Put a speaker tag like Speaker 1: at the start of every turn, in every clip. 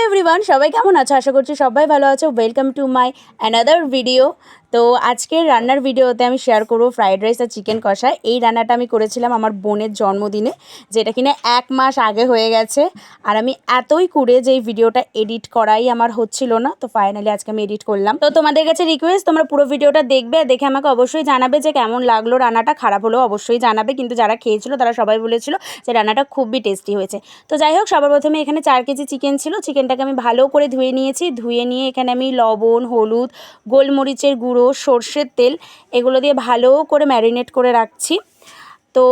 Speaker 1: Hello everyone সবাই কেমন আছো? আশা করছি সবাই ভালো আছো। Welcome to my another video তো আজকের রান্নার ভিডিওতে আমি শেয়ার করব ফ্রাইড রাইস আর চিকেন কষা। এই রান্নাটা আমি করেছিলাম আমার বোনের জন্মদিনে, যেটা কিনা এক মাস আগে হয়ে গেছে। আর আমি এতই কুড়ে যে এই ভিডিওটা এডিট করাই আমার হচ্ছিল না, তো ফাইনালি আজকে আমি এডিট করলাম। তো তোমাদের কাছে রিকোয়েস্ট তোমরা পুরো ভিডিওটা দেখবে, দেখে আমাকে অবশ্যই জানাবে যে কেমন লাগল রান্নাটা। খারাপ হলেও অবশ্যই জানাবে, কিন্তু যারা খেয়েছিল তারা সবাই বলেছিল যে রান্নাটা খুবই টেস্টি হয়েছে। তো যাই হোক, সবার প্রথমে এখানে চার কেজি চিকেন ছিল। চিকেনটাকে আমি ভালো করে ধুয়ে নিয়েছি। ধুয়ে নিয়ে এখানে আমি লবণ, হলুদ, গোলমরিচের গুঁড়ো সর্ষের তেল এগুলো দিয়ে ভালো করে ম্যারিনেট করে রাখছি। তো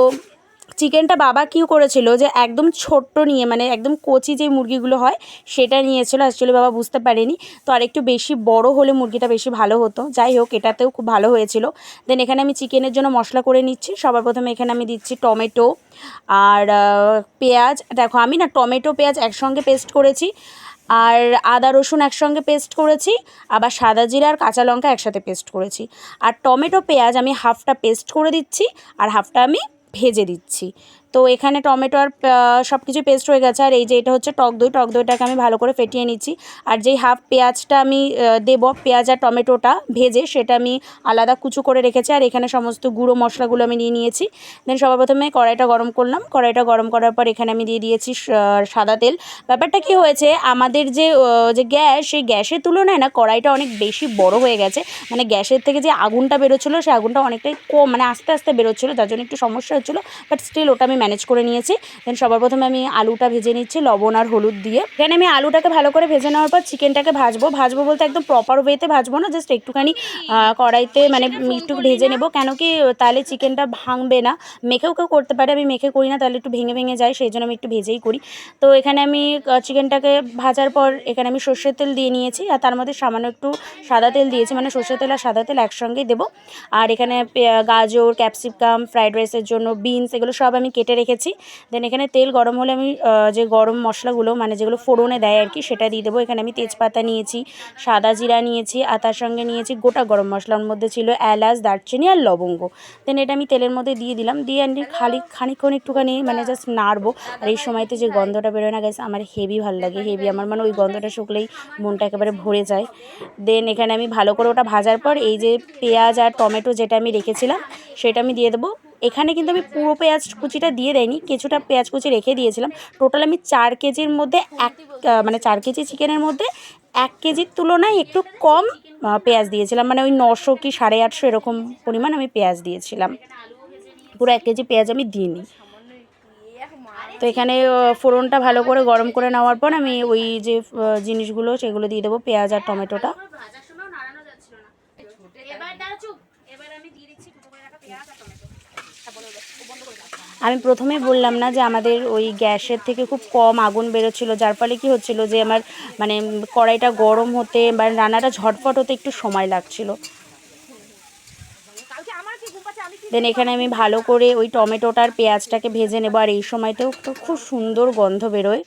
Speaker 1: চিকেনটা বাবা কী করেছিল যে একদম ছোট্ট নিয়ে মানে একদম কচি যে মুরগিগুলো হয় সেটা নিয়েছিল অ্যাকচুয়ালি বাবা বুঝতে পারেনি। তো আর একটু বেশি বড় হলে মুরগিটা বেশি ভালো হতো। যাই হোক, এটাতেও খুব ভালো হয়েছিল। দেন এখানে আমি চিকেনের জন্য মশলা করে নিচ্ছি। সবার প্রথমে এখানে আমি দিচ্ছি টমেটো আর পেঁয়াজ। দেখো, আমি না টমেটো, পেঁয়াজ একসঙ্গে পেস্ট করেছি। আর আদা, রসুন একসঙ্গে পেস্ট করেছি, আবার সাদা জিরা আর কাঁচা লঙ্কা একসাথে পেস্ট করেছি। আর টমেটো, পেঁয়াজ আমি হাফটা পেস্ট করে দিচ্ছি, আর হাফটা আমি ভেজে দিচ্ছি। তো এখানে টমেটো আর সব কিছু পেস্ট হয়ে গেছে। আর এই যে এটা হচ্ছে টক দই, টক দইটাকে আমি ভালো করে ফেটিয়ে নিচ্ছি। আর যেই হাফ পেঁয়াজটা আমি দেব, পেঁয়াজ আর টমেটোটা ভেজে, সেটা আমি আলাদা কুচু করে রেখেছি। আর এখানে সমস্ত গুঁড়ো মশলাগুলো আমি নিয়ে নিয়েছি। দেন সবার প্রথমে কড়াইটা গরম করলাম। কড়াইটা গরম করার পর এখানে আমি দিয়ে দিয়েছি সাদা তেল। ব্যাপারটা কি হয়েছে, আমাদের যে যে গ্যাস, সেই গ্যাসের তুলনায় না কড়াইটা অনেক বেশি বড় হয়ে গেছে। মানে গ্যাসের থেকে যে আগুনটা বেরোচ্ছিলো সেই আগুনটা অনেকটাই কম মানে আস্তে আস্তে বেরোচ্ছিলো, যার জন্য একটু সমস্যা হচ্ছিল। বাট স্টিল ওটা আমি ম্যানেজ করে নিয়েছি। দেন সবার প্রথমে আমি আলুটা ভেজে নিচ্ছি, লবণ আর হলুদ দিয়ে। এখানে আমি আলুটাকে ভালো করে ভেজে নেওয়ার পর চিকেনটাকে ভাজবো। ভাজবো বলতে একদম প্রপার ওয়েতে ভাজবো না জাস্ট একটুখানি কড়াইতে মানে একটু ভেজে নেব। কেন কি, তাহলে চিকেনটা ভাঙবে না। মেখেও কেউ করতে পারে, আমি মেখে করি না, তাহলে একটু ভেঙে ভেঙে যায়, সেই জন্য আমি একটু ভেজেই করি। তো এখানে আমি চিকেনটাকে ভাজার পর এখানে আমি সর্ষের তেল দিয়ে নিয়েছি, আর তার মধ্যে সামান্য একটু সাদা তেল দিয়েছি মানে সর্ষের তেল আর সাদা তেল একসঙ্গেই দেবো। আর এখানে গাজর ক্যাপসিকাম ফ্রাইড রাইসের জন্য বিনস এগুলো সব আমি কেটে রেখেছি। দেন এখানে তেল গরম হলে আমি যে গরম মশলাগুলো মানে যেগুলো ফোড়নে দেয় আর কি, সেটা দিয়ে দেবো। এখানে আমি তেজপাতা নিয়েছি, সাদা জিরা নিয়েছি, আর তার সঙ্গে নিয়েছি গোটা গরম মশলার মধ্যে ছিল এলাচ, দারচিনি আর লবঙ্গ। দেন এটা আমি তেলের মধ্যে দিয়ে দিলাম। দিয়ে আমি খালি খানিক্ষণ একটুখানি মানে জাস্ট নাড়বো। আর এই সময়তে যে গন্ধটা বেরোয় না গেছে আমার হেভি ভালো লাগে। হেভি আমার মানে ওই গন্ধটা শুকলেই মনটা একেবারে ভরে যায়। দেন এখানে আমি ভালো করে ওটা ভাজার পর, এই যে পেঁয়াজ আর টমেটো যেটা আমি রেখেছিলাম সেটা আমি দিয়ে দেবো। এখানে কিন্তু আমি পুরো পেঁয়াজ কুচিটা দিয়ে দেয়নি কিছুটা পেঁয়াজ কুচি রেখে দিয়েছিলাম। টোটাল আমি চার কেজির মধ্যে এক মানে চার কেজি চিকেনের মধ্যে এক কেজির তুলনায় একটু কম পেঁয়াজ দিয়েছিলাম। মানে ওই নশো কি সাড়ে আটশো এরকম পরিমাণ আমি পেঁয়াজ দিয়েছিলাম। পুরো এক কেজি পেঁয়াজ আমি দিইনি। তো এখানে ফোড়নটা ভালো করে গরম করে নেওয়ার পর আমি ওই যে জিনিসগুলো, সেগুলো দিয়ে দেবো, পেঁয়াজ আর টমেটোটা। আমি প্রথমে বললাম না যে আমাদের ওই গ্যাসের থেকে খুব কম আগুন বেরোচ্ছিলো যার ফলে কি হচ্ছিল যে আমার মানে কড়াইটা গরম হতে বা রান্নাটা ঝটফট হতে একটু সময় লাগছিল। দেন এখানে আমি ভালো করে ওই টমেটোটার পেঁয়াজটাকে ভেজে নেব আর এই সময়তেও খুব সুন্দর গন্ধ বেরোয়।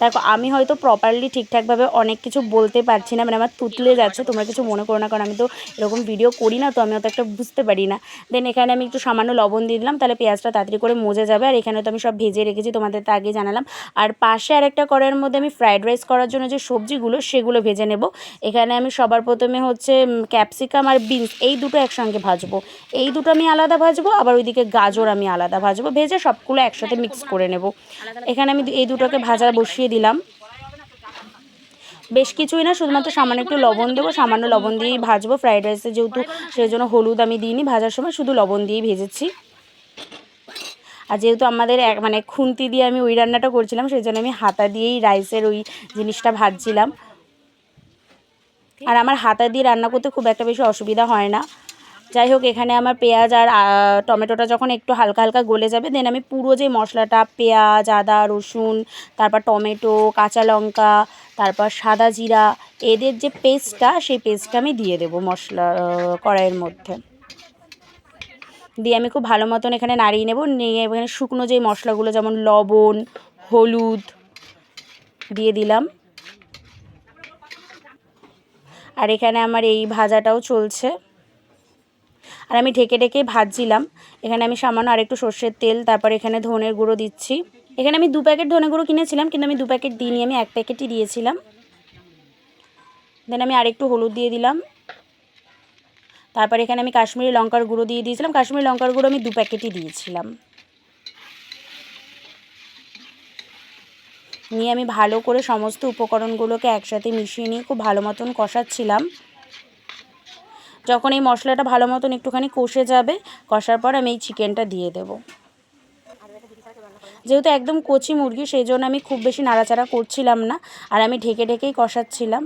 Speaker 1: দেখো, আমি হয়তো প্রপারলি ঠিকঠাকভাবে অনেক কিছু বলতে পারছি না মানে আমার তুতলে যাচ্ছে, তোমরা কিছু মনে করো না, কারণ আমি তো এরকম ভিডিও করি না, তো আমি অত একটা বুঝতে পারি না। দেন এখানে আমি একটু সামান্য লবণ দিয়ে দিলাম, তাহলে পেঁয়াজটা তাড়াতাড়ি করে মজে যাবে, আর এখানে তো আমি সব ভেজে রেখেছি, তোমাদের তো আগে জানালাম। আর পাশে আরেকটা কড়াইয়ের মধ্যে আমি ফ্রাইড রাইস করার জন্য যে সবজিগুলো, সেগুলো ভেজে নেব। এখানে আমি সবার প্রথমে হচ্ছে ক্যাপসিকাম আর বিনস এই দুটো একসঙ্গে ভাজবো। এই দুটো আমি আলাদা ভাজবো, আবার ওইদিকে গাজর আমি আলাদা ভাজবো, ভেজে সবগুলো একসাথে মিক্স করে নেব। এখানে আমি এই দুটোকে ভাজা বসিয়ে দিলাম। বেশ কিছুই না, শুধুমাত্র সামান্য একটু লবণ দেবো, সামান্য লবণ দিয়েই ভাজবো ফ্রাইড রাইসে যেহেতু সেই জন্য হলুদ আমি দিইনি, ভাজার সময় শুধু লবণ দিয়েই ভেজেছি। আর যেহেতু আমাদের এক মানে খুন্তি দিয়ে আমি ওই রান্নাটা করছিলাম, সেই জন্য আমি হাতা দিয়েই রাইসের ওই জিনিসটা ভাজছিলাম। আর আমার হাতা দিয়ে রান্না করতে খুব একটা বেশি অসুবিধা হয় না। যাই হোক এখানে আমার পেঁয়াজ আর টমেটোটা যখন একটু হালকা হালকা গলে যাবে দেন আমি পুরো যে মশলাটা, পেঁয়াজ, আদা, রসুন, তারপর টমেটো, কাঁচা লঙ্কা, তারপর সাদা জিরা, এদের যে পেস্টটা, সেই পেস্টটা আমি দিয়ে দেবো মশলা কড়াইয়ের মধ্যে। দিয়ে আমি খুব ভালো মতন এখানে নাড়িয়ে নেব, নিয়ে এখানে শুকনো যে মশলাগুলো, যেমন লবণ, হলুদ দিয়ে দিলাম। আর এখানে আমার এই ভাজাটাও চলছে। আর আমি ঢেকে ঢেকে ভাজছিলাম। এখানে আমি সামান্য আরেকটু সর্ষের তেল, তারপর এখানে ধনের গুঁড়ো দিচ্ছি। এখানে আমি দু প্যাকেট ধনে গুঁড়ো কিনেছিলাম, কিন্তু আমি দু প্যাকেট দিইনি, আমি এক প্যাকেটই দিয়েছিলাম। দেন আমি আরেকটু হলুদ দিয়ে দিলাম। তারপর এখানে আমি কাশ্মীরি লঙ্কার গুঁড়ো দিয়ে দিয়েছিলাম। কাশ্মীরি লঙ্কার গুঁড়ো আমি দু প্যাকেটই দিয়েছিলাম। নিয়ে আমি ভালো করে সমস্ত উপকরণগুলোকে একসাথে মিশিয়ে নিয়ে খুব ভালো মতন কষাচ্ছিলাম। যখন এই মশলাটা ভালো মতন একটুখানি কষে যাবে, কষার পর আমি এই চিকেনটা দিয়ে দেব। যেহেতু একদম কচি মুরগি, সেই জন্য আমি খুব বেশি নাড়াচাড়া করছিলাম না, আর আমি ঢেকে ঢেকেই কষাচ্ছিলাম।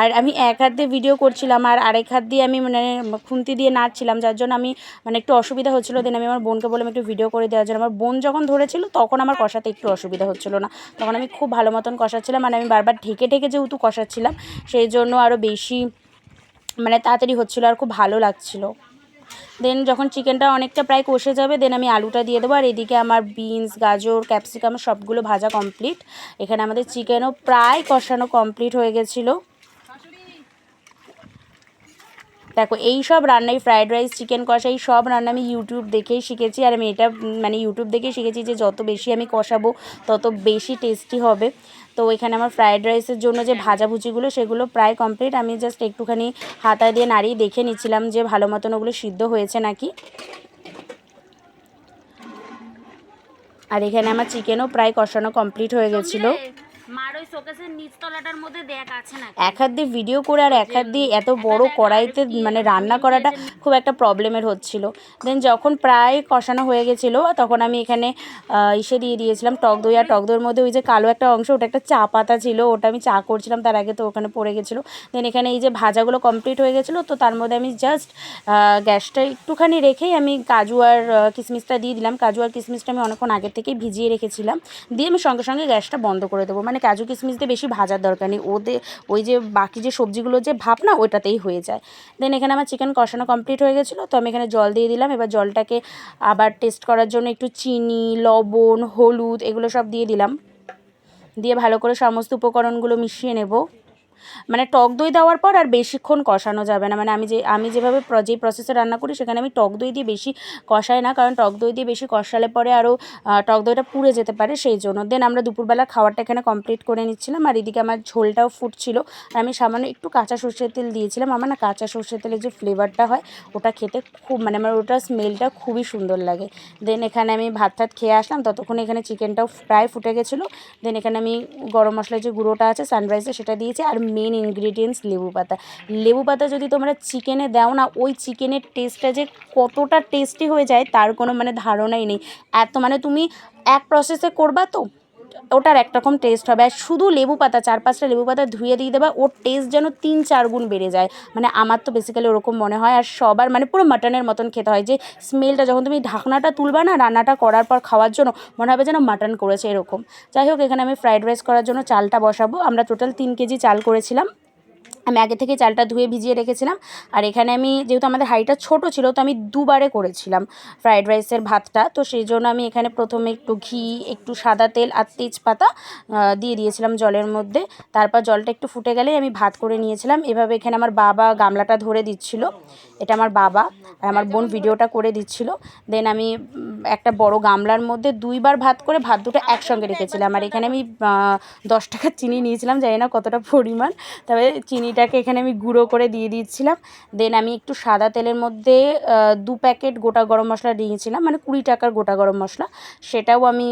Speaker 1: আর আমি এক হাত দিয়ে ভিডিও করছিলাম, আর আরেক হাত দিয়ে আমি মানে খুন্তি দিয়ে নাড়ছিলাম, যার জন্য আমি মানে একটু অসুবিধা হচ্ছিল। দেন আমি আমার বোনকে বললাম, একটু ভিডিও করে দেওয়ার জন্য। আমার বোন যখন ধরেছিল, তখন আমার কষাতে একটু অসুবিধা হচ্ছিল না। তখন আমি খুব ভালো মতন কষাচ্ছিলাম মানে আমি বারবার ঢেকে ঢেকে যেহেতু কষাচ্ছিলাম, সেই জন্য আরও বেশি মানে তাড়াতাড়ি হচ্ছিল আর খুব ভালো লাগছিল। দেন যখন চিকেনটা অনেকটা প্রায় কষে যাবে দেন আমি আলুটা দিয়ে দেবো। আর এদিকে আমার বিনস গাজর ক্যাপসিকাম সবগুলো ভাজা কমপ্লিট এখানে আমাদের চিকেনও প্রায় কষানো কমপ্লিট হয়ে গেছিল। দেখো, এই সব রান্নাই ফ্রায়েড রাইস চিকেন কষা, এই সব রান্না আমি ইউটিউব দেখেই শিখেছি। আর আমি এটা মানে ইউটিউব দেখেই শিখেছি যে যত বেশি আমি কষাবো, তত বেশি টেস্টি হবে। তো এখানে আমার ফ্রায়েড রাইসের জন্য যে ভাজাভুজিগুলো, সেগুলো প্রায় কমপ্লিট আমি জাস্ট একটুখানি হাতা দিয়ে নাড়িয়ে দেখে নিচ্ছিলাম যে ভালো মতন ওগুলো সিদ্ধ হয়েছে নাকি। আর এখানে আমার চিকেনও প্রায় কষানো কমপ্লিট হয়ে গেছিল।
Speaker 2: মার ওই শোকেসের নিচতলাটার মধ্যে দেখ আছে না
Speaker 1: এক হাত দিয়ে ভিডিও করে আর এক হাত দিয়ে এত বড় কড়াইতে মানে রান্না করাটা খুব একটা প্রবলেমের হচ্ছিল। দেন যখন প্রায় কষানো হয়ে গেছিল তখন আমি এখানে ইসে দিয়ে দিয়েছিলাম টক দই। আর টক দইয়ের মধ্যে ওই যে কালো একটা অংশ ওটা একটা চা পাতা ছিল ওটা আমি চা করছিলাম তার আগে তো ওখানে পড়ে গেছিল। দেন এখানে এই যে ভাজাগুলো কমপ্লিট হয়ে গেছিল তো তার মধ্যে আমি জাস্ট গ্যাসটা একটুখানি রেখেই আমি কাজু আর কিশমিশটা দিয়ে দিলাম। কাজু আর কিশমিশটা আমি অনেকক্ষণ আগে থেকেই ভিজিয়ে রেখেছিলাম। দিয়ে আমি সঙ্গে সঙ্গে গ্যাসটা বন্ধ করে দেবো। মানে কাজু কিশমিশ দিয়ে বেশি ভাজার দরকার নেই। ওদের ওই যে বাকি যে সবজিগুলো যে ভাপ না, ওইটাতেই হয়ে যায়। দেন এখানে আমার চিকেন কষানো কমপ্লিট হয়ে গেছিল, তো আমি এখানে জল দিয়ে দিলাম। এবার জলটাকে আবার টেস্ট করার জন্য একটু চিনি, লবণ, হলুদ, এগুলো সব দিয়ে দিলাম। দিয়ে ভালো করে সমস্ত উপকরণগুলো মিশিয়ে নেব। মানে টক দই দেওয়ার পর আর বেশিক্ষণ কষানো যাবে না। মানে আমি যে, আমি যেভাবে যেই প্রসেসে রান্না করি সেখানে আমি টক দই দিয়ে বেশি কষাই না। কারণ টক দই দিয়ে বেশি কষালে পরে আরও টক দইটা পুড়ে যেতে পারে সেই জন্য। দেন আমরা দুপুরবেলা খাবারটা এখানে কমপ্লিট করে নিচ্ছিলাম। আর এদিকে আমার ঝোলটাও ফুটছিল। আর আমি সামান্য একটু কাঁচা সর্ষের তেল দিয়েছিলাম। আমার না কাঁচা সর্ষের তেলের যে ফ্লেভারটা হয়, ওটা খেতে খুব মানে আমার ওটার স্মেলটা খুবই সুন্দর লাগে। দেন এখানে আমি ভাত টাত খেয়ে আসলাম। ততক্ষণ এখানে চিকেনটাও প্রায় ফুটে গেছিল। দেন এখানে আমি গরম মশলার যে গুঁড়োটা আছে সানরাইসে সেটা দিয়েছি। আর মেন ইনগ্রিডিয়েন্টস লেবু পাতা। লেবু পাতা যদি তোমরা চিকেনে দাও না, ওই চিকেনের টেস্টটা যে কতটা টেস্টি হয়ে যায়, তার কোনো মানে ধারণাই নেই। এত মানে তুমি এক প্রসেসে করবা তো? ওটার একরকম টেস্ট হবে। আর শুধু লেবু পাতা, চার পাঁচটা লেবু পাতা ধুয়ে দিয়ে দেবা, ওর টেস্ট যেন তিন চার গুণ বেড়ে যায়। মানে আমার তো বেসিক্যালি ওরকম মনে হয়। আর সবার মানে পুরো মাটনের মতন খেতে হয়। যে স্মেলটা যখন তুমি ঢাকনাটা তুলবা না, রান্নাটা করার পর খাওয়ার জন্য, মনে হবে যেন মাটন করেছে এরকম। যাই হোক, এখানে আমি ফ্রাইড রাইস করার জন্য চালটা বসাবো। আমরা টোটাল তিন কেজি চাল করেছিলাম। আমি আগে থেকে চালটা ধুয়ে ভিজিয়ে রেখেছিলাম। আর এখানে আমি, যেহেতু আমাদের হাঁড়িটা ছোট ছিল, তো আমি দুবারে করেছিলাম ফ্রায়েড রাইসের ভাতটা। তো সেই জন্য আমি এখানে প্রথমে একটু ঘি, একটু সাদা তেল আর তেজপাতা দিয়ে দিয়েছিলাম জলের মধ্যে। তারপর জলটা একটু ফুটে গেলেই আমি ভাত করে নিয়েছিলাম। এভাবে এখানে আমার বাবা গামলাটা ধরে দিচ্ছিল। এটা আমার বাবা আর আমার বোন ভিডিওটা করে দিচ্ছিল। দেন আমি একটা বড় গামলার মধ্যে দুইবার ভাত করে ভাত দুটো একসঙ্গে রেখেছিলাম। আর এখানে আমি দশ টাকার চিনি নিয়েছিলাম, জানি না কতটা পরিমাণ। তবে চিনিটাকে এখানে আমি গুঁড়ো করে দিয়ে দিচ্ছিলাম। দেন আমি একটু সাদা তেলের মধ্যে দু প্যাকেট গোটা গরম মশলা নিয়েছিলাম মানে কুড়ি টাকার গোটা গরম মশলা। সেটাও আমি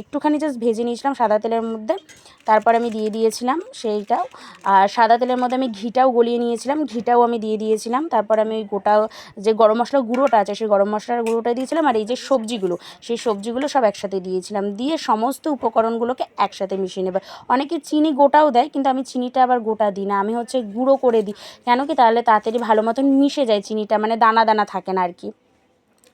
Speaker 1: একটুখানি জাস্ট ভেজে নিয়েছিলাম সাদা তেলের মধ্যে। তারপর আমি দিয়ে দিয়েছিলাম সেইটাও। আর সাদা তেলের মধ্যে আমি ঘিটাও গলিয়ে নিয়েছিলাম, ঘিটাও আমি দিয়ে দিয়েছিলাম। তারপর আমি ওই গোটা যে গরম মশলা গুঁড়োটা আছে, সেই গরম মশলার গুঁড়োটা দিয়েছিলাম। আর এই যে সবজিগুলো, সেই সবজিগুলো সব একসাথে দিয়েছিলাম। দিয়ে সমস্ত উপকরণগুলোকে একসাথে মিশিয়ে নেবে। অনেকে চিনি গোটাও দেয়, কিন্তু আমি চিনিটা আবার গোটা দিই না। আমি হচ্ছে গুঁড়ো করে দিই। কেন কি তাহলে তাড়াতাড়ি ভালো মতন মিশে যায় চিনিটা মানে দানা দানা থাকে না আর কি।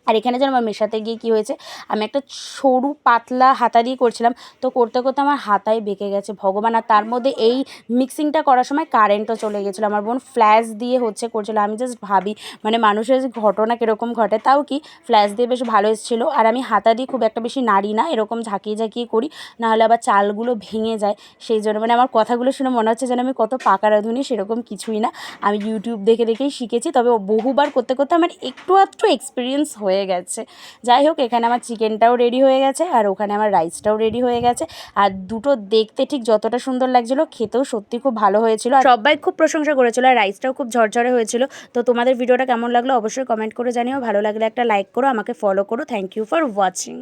Speaker 1: আর এখানে যেন আমার মেশাতে গিয়ে কী হয়েছে, আমি একটা সরু পাতলা হাতা দিয়ে করছিলাম, তো করতে করতে আমার হাতায় বেঁকে গেছে ভগবান। আর তার মধ্যে এই মিক্সিংটা করার সময় কারেন্টও চলে গেছিল। আমার বোন ফ্ল্যাশ দিয়ে হচ্ছে করছিল। আমি জাস্ট ভাবি মানে মানুষের ঘটনা কীরকম ঘটে, তাও কি ফ্ল্যাশ দিয়ে বেশ ভালো এসেছিল। আর আমি হাতা দিয়ে খুব একটা বেশি নাড়ি না, এরকম ঝাঁকিয়ে ঝাঁকিয়ে করি, নাহলে আবার চালগুলো ভেঙে যায়। সেই জন্য মানে আমার কথাগুলো শুনে মনে হচ্ছে যেন আমি কত পাকা রাঁধুনি সেরকম কিছুই না। আমি ইউটিউব দেখে দেখেই শিখেছি, তবে বহুবার করতে করতে আমার একটু আধটু এক্সপিরিয়েন্স হয়ে হয়ে গেছে। যাই হোক, এখানে আমার চিকেনটাও রেডি হয়ে গেছে আর ওখানে আমার রাইসটাও রেডি হয়ে গেছে। আর দুটো দেখতে ঠিক যতটা সুন্দর লাগছিল, খেতেও সত্যি খুব ভালো হয়েছিল। আর সবাই খুব প্রশংসা করেছিল আর রাইসটাও খুব ঝরঝরে হয়েছিল। তো তোমাদের ভিডিওটা কেমন লাগল অবশ্যই কমেন্ট করে জানিও। ভালো লাগলে একটা লাইক করো, আমাকে ফলো করো। Thank you for watching